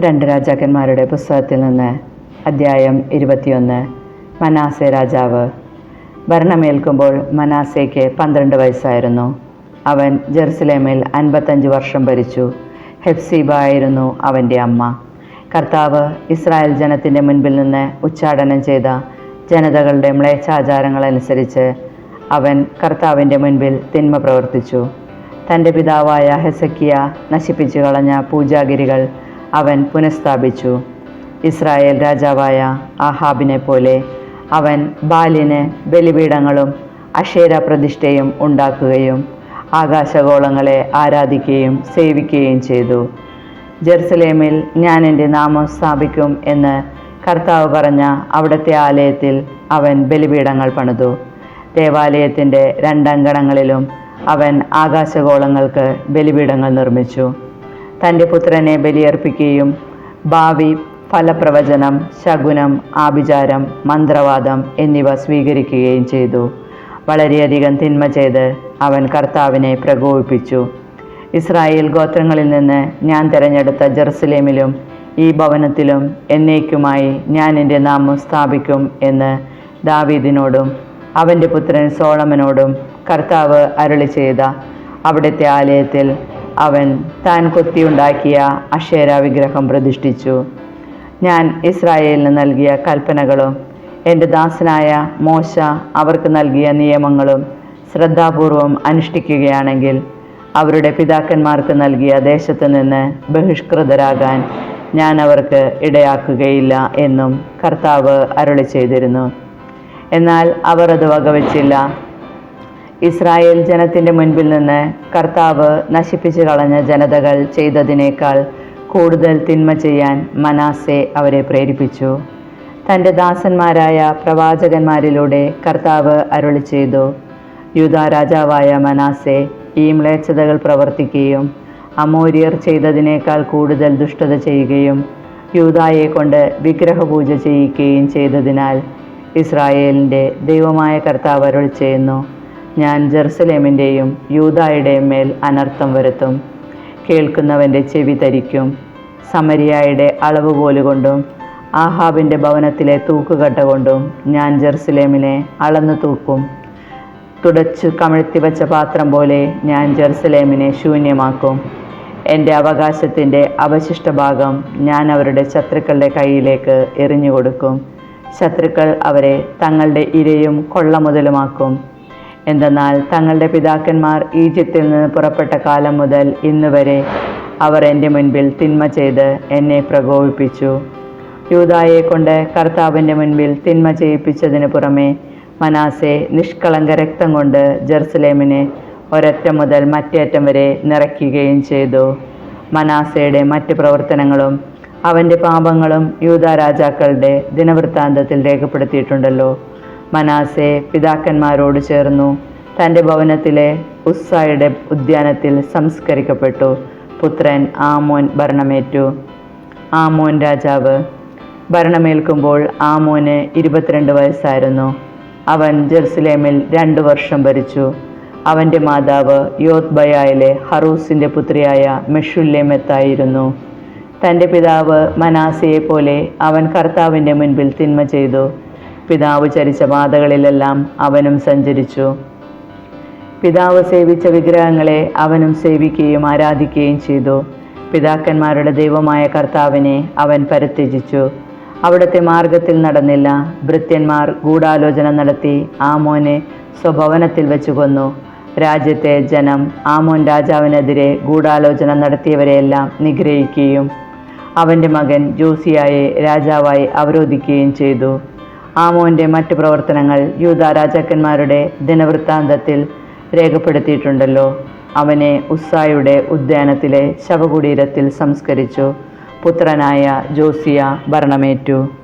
രണ്ട് രാജാക്കന്മാരുടെ പുസ്തകത്തിൽ നിന്ന് അദ്ധ്യായം ഇരുപത്തിയൊന്ന്. മനാസെ രാജാവ്. ഭരണമേൽക്കുമ്പോൾ മനാസയ്ക്ക് പന്ത്രണ്ട് വയസ്സായിരുന്നു. അവൻ ജെറുസലേമിൽ അൻപത്തഞ്ച് വർഷം ഭരിച്ചു. ഹെഫ്സീബ ആയിരുന്നു അവന്റെ അമ്മ. കർത്താവ് ഇസ്രായേൽ ജനത്തിന്റെ മുൻപിൽ നിന്ന് ഉച്ചാടനം ചെയ്ത ജനതകളുടെ മ്ലേച്ഛാചാരങ്ങളനുസരിച്ച് അവൻ കർത്താവിന്റെ മുൻപിൽ തിന്മ പ്രവർത്തിച്ചു. തന്റെ പിതാവായ ഹെസക്കിയ നശിപ്പിച്ചു കളഞ്ഞ പൂജാഗിരികൾ അവൻ പുനഃസ്ഥാപിച്ചു. ഇസ്രായേൽ രാജാവായ ആഹാബിനെ പോലെ അവൻ ബാലിന് ബലിപീഠങ്ങളും അക്ഷേര പ്രതിഷ്ഠയും ഉണ്ടാക്കുകയും ആകാശഗോളങ്ങളെ ആരാധിക്കുകയും സേവിക്കുകയും ചെയ്തു. ജെറുസലേമിൽ ഞാൻ എന്റെ നാമം സ്ഥാപിക്കും എന്ന് കർത്താവ് പറഞ്ഞ അവിടുത്തെ ആലയത്തിൽ അവൻ ബലിപീഠങ്ങൾ പണിതു. ദേവാലയത്തിന്റെ രണ്ടങ്കണങ്ങളിലും അവൻ ആകാശഗോളങ്ങൾക്ക് ബലിപീഠങ്ങൾ നിർമ്മിച്ചു. തന്റെ പുത്രനെ ബലിയർപ്പിക്കുകയും ഭാവി ഫലപ്രവചനം ശകുനം ആഭിചാരം മന്ത്രവാദം എന്നിവ സ്വീകരിക്കുകയും ചെയ്തു. വളരെയധികം തിന്മ ചെയ്ത് അവൻ കർത്താവിനെ പ്രകോപിപ്പിച്ചു. ഇസ്രായേൽ ഗോത്രങ്ങളിൽ നിന്ന് ഞാൻ തിരഞ്ഞെടുത്ത ജെറുസലേമിലും ഈ ഭവനത്തിലും എന്നേക്കുമായി ഞാൻ എന്റെ നാമം സ്ഥാപിക്കും എന്ന് ദാവീദിനോടും അവന്റെ പുത്രൻ സോളമനോടും കർത്താവ് അരുളി ചെയ്ത അവിടുത്തെ ആലയത്തിൽ അവൻ താൻ കൊത്തിയുണ്ടാക്കിയ അക്ഷേര വിഗ്രഹം പ്രതിഷ്ഠിച്ചു. ഞാൻ ഇസ്രായേലിന് നൽകിയ കൽപ്പനകളും എന്റെ ദാസനായ മോശ അവർക്ക് നൽകിയ നിയമങ്ങളും ശ്രദ്ധാപൂർവം അനുഷ്ഠിക്കുകയാണെങ്കിൽ അവരുടെ പിതാക്കന്മാർക്ക് നൽകിയ ദേശത്ത് നിന്ന് ബഹിഷ്കൃതരാകാൻ ഞാൻ അവർക്ക് ഇടയാക്കുകയില്ല എന്നും കർത്താവ് അരുളി ചെയ്തിരുന്നു എന്നാൽ അവർ അത് വകവച്ചില്ല. ഇസ്രായേൽ ജനത്തിന്റെ മുൻപിൽ നിന്ന് കർത്താവ് നശിപ്പിച്ചു കളഞ്ഞ ജനതകൾ ചെയ്തതിനേക്കാൾ കൂടുതൽ തിന്മ ചെയ്യാൻ മനാസെ അവരെ പ്രേരിപ്പിച്ചു. തന്റെ ദാസന്മാരായ പ്രവാചകന്മാരിലൂടെ കർത്താവ് അരുളി ചെയ്തു. യൂത രാജാവായ മനാസെ ഈ മ്ലേച്ഛതകൾ പ്രവർത്തിക്കുകയും അമോര്യർ ചെയ്തതിനേക്കാൾ കൂടുതൽ ദുഷ്ടത ചെയ്യുകയും യൂതായെ കൊണ്ട് വിഗ്രഹപൂജ ചെയ്യിക്കുകയും ചെയ്തതിനാൽ ഇസ്രായേലിന്റെ ദൈവമായ കർത്താവ് അരുൾ ചെയ്യുന്നു. ഞാൻ ജെറുസലേമിന്റെയും യൂതായുടെയും മേൽ അനർത്ഥം വരുത്തും. കേൾക്കുന്നവന്റെ ചെവി തരിക്കും സമരിയായുടെ അളവുകോലുകൊണ്ടും ആഹാബിന്റെ ഭവനത്തിലെ തൂക്കുകട്ട കൊണ്ടും ഞാൻ ജെറുസലേമിനെ അളന്നു തൂക്കും. തുടച്ചു കമിഴ്ത്തിവച്ച പാത്രം പോലെ ഞാൻ ജെറുസലേമിനെ ശൂന്യമാക്കും. എന്റെ അവകാശത്തിന്റെ അവശിഷ്ട ഭാഗം ഞാൻ അവരുടെ ശത്രുക്കളുടെ കയ്യിലേക്ക് എറിഞ്ഞുകൊടുക്കും ശത്രുക്കൾ അവരെ തങ്ങളുടെ ഇരയും കൊള്ള മുതലുമാക്കും. എന്തെന്നാൽ തങ്ങളുടെ പിതാക്കന്മാർ ഈജിപ്തിൽ നിന്ന് പുറപ്പെട്ട കാലം മുതൽ ഇന്ന് വരെ അവർ എന്റെ മുൻപിൽ തിന്മ ചെയ്ത് എന്നെ പ്രകോപിപ്പിച്ചു. യൂതായെ കൊണ്ട് കർത്താവിന്റെ മുൻപിൽ തിന്മ ചെയ്യിപ്പിച്ചതിന് പുറമെ മനാസെ നിഷ്കളങ്ക രക്തം കൊണ്ട് ജെറുസലേമിനെ ഒരറ്റം മുതൽ മറ്റേറ്റം വരെ നിറയ്ക്കുകയും ചെയ്തു. മനാസയുടെ മറ്റ് പ്രവർത്തനങ്ങളും അവന്റെ പാപങ്ങളും യൂത രാജാക്കളുടെ ദിനവൃത്താന്തത്തിൽ രേഖപ്പെടുത്തിയിട്ടുണ്ടല്ലോ. മനാസെ പിതാക്കന്മാരോട് ചേർന്നു. തന്റെ ഭവനത്തിലെ ഉസ്സായുടെ ഉദ്യാനത്തിൽ സംസ്കരിക്കപ്പെട്ടു. പുത്രൻ ആമോൻ ഭരണമേറ്റു. ആമോൻ രാജാവ്. ഭരണമേൽക്കുമ്പോൾ ആമോന് ഇരുപത്തിരണ്ട് വയസ്സായിരുന്നു. അവൻ ജെറുസലേമിൽ രണ്ടു വർഷം ഭരിച്ചു. അവന്റെ മാതാവ് യോത്ബയായിലെ ഹറൂസിന്റെ പുത്രിയായ മെഷുല്ലേമെത്തായിരുന്നു. തന്റെ പിതാവ് മനാസയെ പോലെ അവൻ കർത്താവിന്റെ മുൻപിൽ തിന്മ ചെയ്തു. പിതാവ് ചരിച്ച പാതകളിലെല്ലാം അവനും സഞ്ചരിച്ചു. പിതാവ് സേവിച്ച വിഗ്രഹങ്ങളെ അവനും സേവിക്കുകയും ആരാധിക്കുകയും ചെയ്തു. പിതാക്കന്മാരുടെ ദൈവമായ കർത്താവിനെ അവൻ പരിത്യജിച്ചു അവിടുത്തെ മാർഗത്തിൽ നടന്നില്ല. ഭൃത്യന്മാർ ഗൂഢാലോചന നടത്തി ആമോനെ സ്വഭവനത്തിൽ വെച്ചു കൊന്നു. രാജ്യത്തെ ജനം ആമോൻ രാജാവിനെതിരെ ഗൂഢാലോചന നടത്തിയവരെയെല്ലാം നിഗ്രഹിക്കുകയും അവന്റെ മകൻ ജോസിയായെ രാജാവായി അവരോധിക്കുകയും ചെയ്തു. ആമോന്റെ മറ്റ് പ്രവർത്തനങ്ങൾ യൂത രാജാക്കന്മാരുടെ ദിനവൃത്താന്തത്തിൽ രേഖപ്പെടുത്തിയിട്ടുണ്ടല്ലോ. അവനെ ഉസ്സായുടെ ഉദ്യാനത്തിലെ ശവകുടീരത്തിൽ സംസ്കരിച്ചു. പുത്രനായ ജോസിയ ഭരണമേറ്റു.